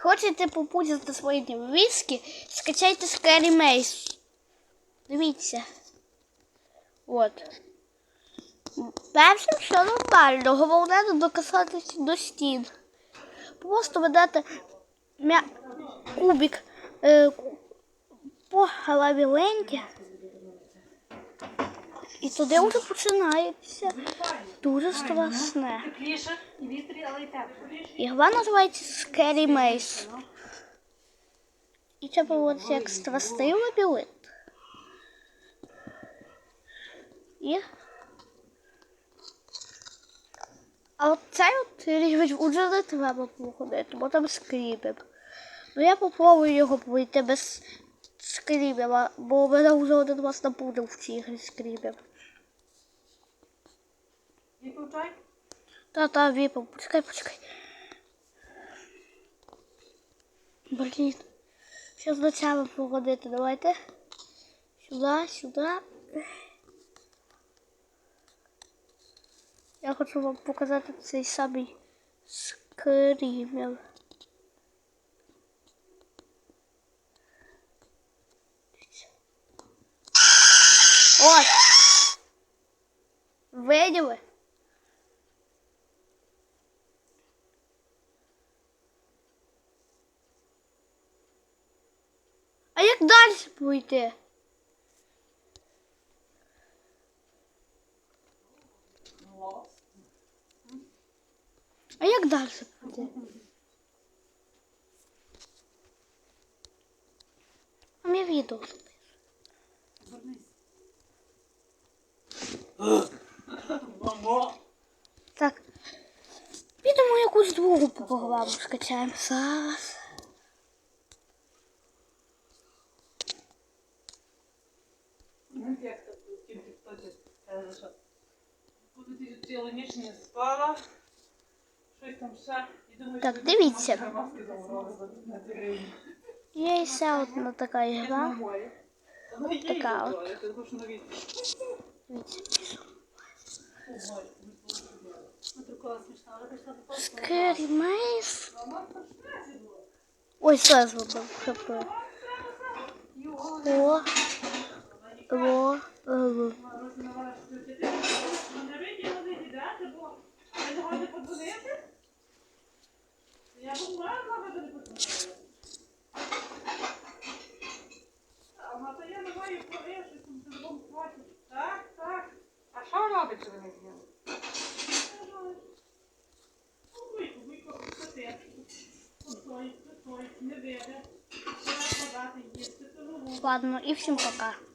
Хочете попутати свої виски, скачайте Scary Maze. Дивіться. От. Першим все нормально, головне не докасатися до стін. Просто видати м'я... кубик е, по лавіленті. І туди вже починається дуже страшне. Тепліше і вітрі, але й тепло. І гра називається Scary Maze. І це проводиться як страстий лабіринт. І... А от цей от рівень не треба проходити, бо там скріпер. Ну я попробую його пройти без скріпера, бо в мене вже один раз напудив в цій грі скріпер. Випив чай? Та-та, випав. Почекай, почекай. Блін. Зараз до цього погодити. Давайте. Сюди, сюди. Я хочу вам показати цей самий скрімер. От. Виділи? А як далі пройти? А як далі пройти? А мені відео записує. Так. Підемо якусь другу програму скачаємо. Зараз. Як так тільки хтось ніч не спала. Щось там ще. І думаю, Так, дивіться. Є ще одна така гра. Така от. Дивіться. Ой, ну, це зараз зробив. хп. О. О. О. Мене виділи, віддати, бо я була, мама не подзвонила. А я не маю щось там телефон хватить. Так, так. А що робить, що ви не не веде. Треба Ладно, і всім пока.